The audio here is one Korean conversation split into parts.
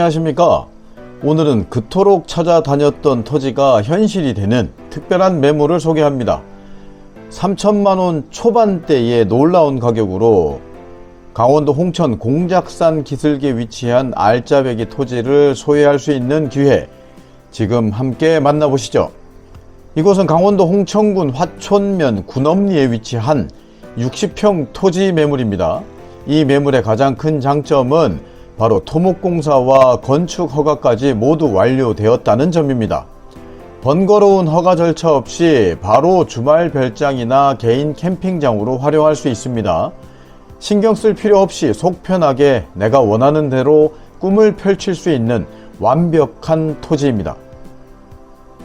안녕하십니까? 오늘은 그토록 찾아다녔던 토지가 현실이 되는 특별한 매물을 소개합니다. 3천만원 초반대의 놀라운 가격으로 강원도 홍천 공작산 기슭에 위치한 알짜배기 토지를 소유할 수 있는 기회 지금 함께 만나보시죠. 이곳은 강원도 홍천군 화촌면 군엄리에 위치한 60평 토지 매물입니다. 이 매물의 가장 큰 장점은 바로 토목공사와 건축 허가까지 모두 완료되었다는 점입니다. 번거로운 허가 절차 없이 바로 주말 별장이나 개인 캠핑장으로 활용할 수 있습니다. 신경 쓸 필요 없이 속 편하게 내가 원하는 대로 꿈을 펼칠 수 있는 완벽한 토지입니다.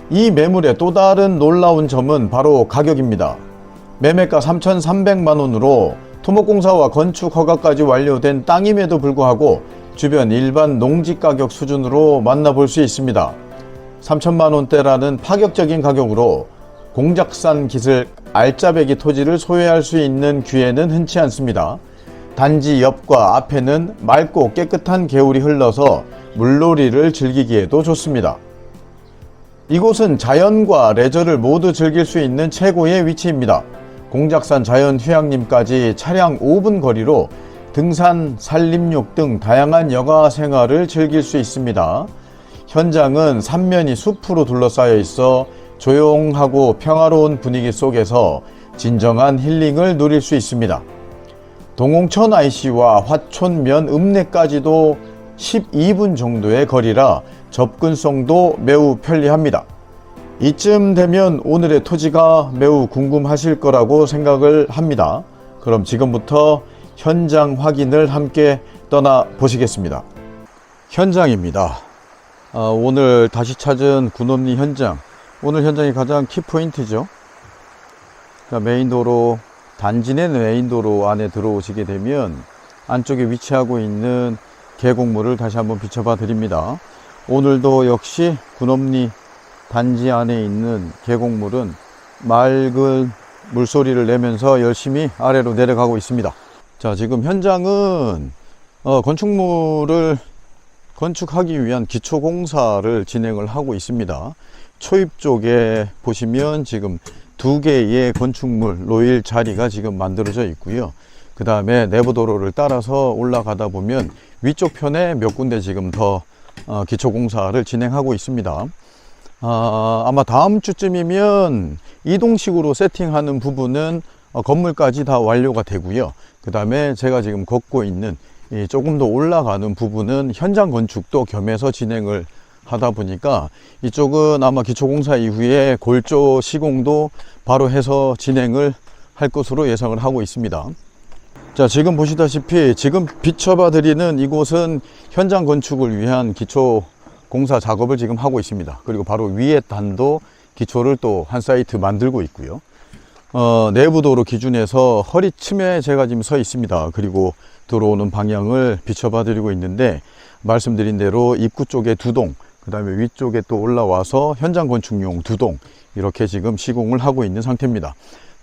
이 매물의 또 다른 놀라운 점은 바로 가격입니다. 매매가 3,300만 원으로 토목공사와 건축 허가까지 완료된 땅임에도 불구하고 주변 일반 농지 가격 수준으로 만나볼 수 있습니다. 3천만 원대라는 파격적인 가격으로 공작산 기슭 알짜배기 토지를 소유할 수 있는 기회는 흔치 않습니다. 단지 옆과 앞에는 맑고 깨끗한 개울이 흘러서 물놀이를 즐기기에도 좋습니다. 이곳은 자연과 레저를 모두 즐길 수 있는 최고의 위치입니다. 공작산 자연휴양림까지 차량 5분 거리로 등산, 산림욕 등 다양한 여가 생활을 즐길 수 있습니다. 현장은 삼면이 숲으로 둘러싸여 있어 조용하고 평화로운 분위기 속에서 진정한 힐링을 누릴 수 있습니다. 동홍천 IC와 화촌면 읍내까지도 12분 정도의 거리라 접근성도 매우 편리합니다. 이쯤 되면 오늘의 토지가 매우 궁금하실 거라고 생각을 합니다. 그럼 지금부터 현장 확인을 함께 떠나 보시겠습니다. 현장입니다. 아, 오늘 다시 찾은 군업리 현장. 오늘 현장이 가장 키포인트죠. 그러니까 메인도로, 단지 내 메인도로 안에 들어오시게 되면 안쪽에 위치하고 있는 계곡물을 다시 한번 비춰봐 드립니다. 오늘도 역시 군업리 단지 안에 있는 계곡물은 맑은 물소리를 내면서 열심히 아래로 내려가고 있습니다. 자, 지금 현장은 어, 건축물을 건축하기 위한 기초 공사를 진행을 하고 있습니다. 초입 쪽에 보시면 지금 두 개의 건축물 놓일 자리가 지금 만들어져 있고요. 그 다음에 내부 도로를 따라서 올라가다 보면 위쪽 편에 몇 군데 지금 더 어, 기초 공사를 진행하고 있습니다. 아, 아마 다음 주쯤이면 이동식으로 세팅하는 부분은 어, 건물까지 다 완료가 되고요. 그 다음에 제가 지금 걷고 있는 이 조금 더 올라가는 부분은 현장 건축도 겸해서 진행을 하다 보니까 이쪽은 아마 기초공사 이후에 골조 시공도 바로 해서 진행을 할 것으로 예상을 하고 있습니다. 자, 지금 보시다시피 지금 비춰봐 드리는 이곳은 현장 건축을 위한 기초 공사 작업을 지금 하고 있습니다. 그리고 바로 위에 단도 기초를 또 한 사이트 만들고 있고요. 어, 내부도로 기준에서 허리쯤에 제가 지금 서 있습니다. 그리고 들어오는 방향을 비춰봐 드리고 있는데 말씀드린 대로 입구 쪽에 두 동, 그 다음에 위쪽에 또 올라와서 현장 건축용 두 동, 이렇게 지금 시공을 하고 있는 상태입니다.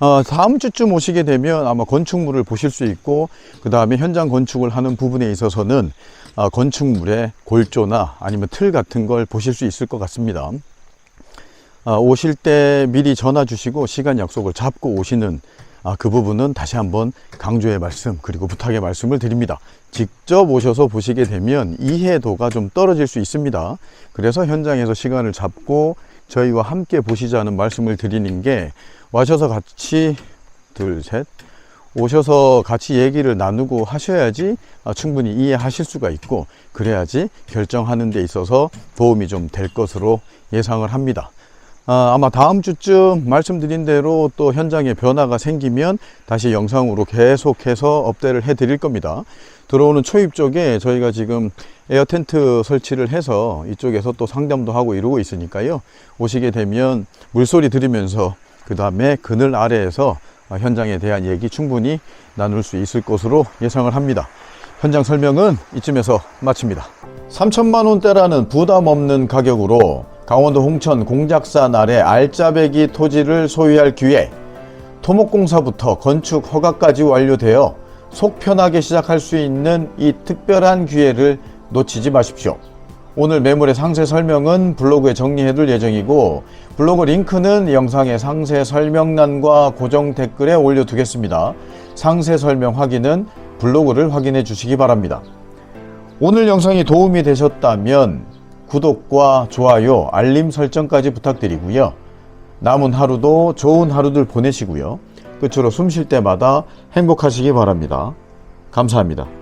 어, 다음 주쯤 오시게 되면 아마 건축물을 보실 수 있고, 그 다음에 현장 건축을 하는 부분에 있어서는 아, 건축물의 골조나 아니면 틀 같은 걸 보실 수 있을 것 같습니다. 아, 오실 때 미리 전화 주시고 시간 약속을 잡고 오시는 아, 그 부분은 다시 한번 강조의 말씀 그리고 부탁의 말씀을 드립니다. 직접 오셔서 보시게 되면 이해도가 좀 떨어질 수 있습니다. 그래서 현장에서 시간을 잡고 저희와 함께 보시자는 말씀을 드리는 게 와셔서 같이 둘, 셋 오셔서 같이 얘기를 나누고 하셔야지 아, 충분히 이해하실 수가 있고 그래야지 결정하는 데 있어서 도움이 좀 될 것으로 예상을 합니다. 아, 아마 다음 주쯤 말씀드린 대로 또 현장에 변화가 생기면 다시 영상으로 계속해서 업데이트를 해 드릴 겁니다. 들어오는 초입 쪽에 저희가 지금 에어 텐트 설치를 해서 이쪽에서 또 상담도 하고 이러고 있으니까요. 오시게 되면 물소리 들으면서 그 다음에 그늘 아래에서 아, 현장에 대한 얘기 충분히 나눌 수 있을 것으로 예상을 합니다. 현장 설명은 이쯤에서 마칩니다. 3천만 원대라는 부담 없는 가격으로 강원도 홍천 공작산 아래 알짜배기 토지를 소유할 기회 토목공사부터 건축 허가까지 완료되어 속 편하게 시작할 수 있는 이 특별한 기회를 놓치지 마십시오. 오늘 매물의 상세 설명은 블로그에 정리해둘 예정이고 블로그 링크는 영상의 상세 설명란과 고정 댓글에 올려두겠습니다. 상세 설명 확인은 블로그를 확인해 주시기 바랍니다. 오늘 영상이 도움이 되셨다면 구독과 좋아요, 알림 설정까지 부탁드리고요. 남은 하루도 좋은 하루들 보내시고요. 끝으로 숨 쉴 때마다 행복하시기 바랍니다. 감사합니다.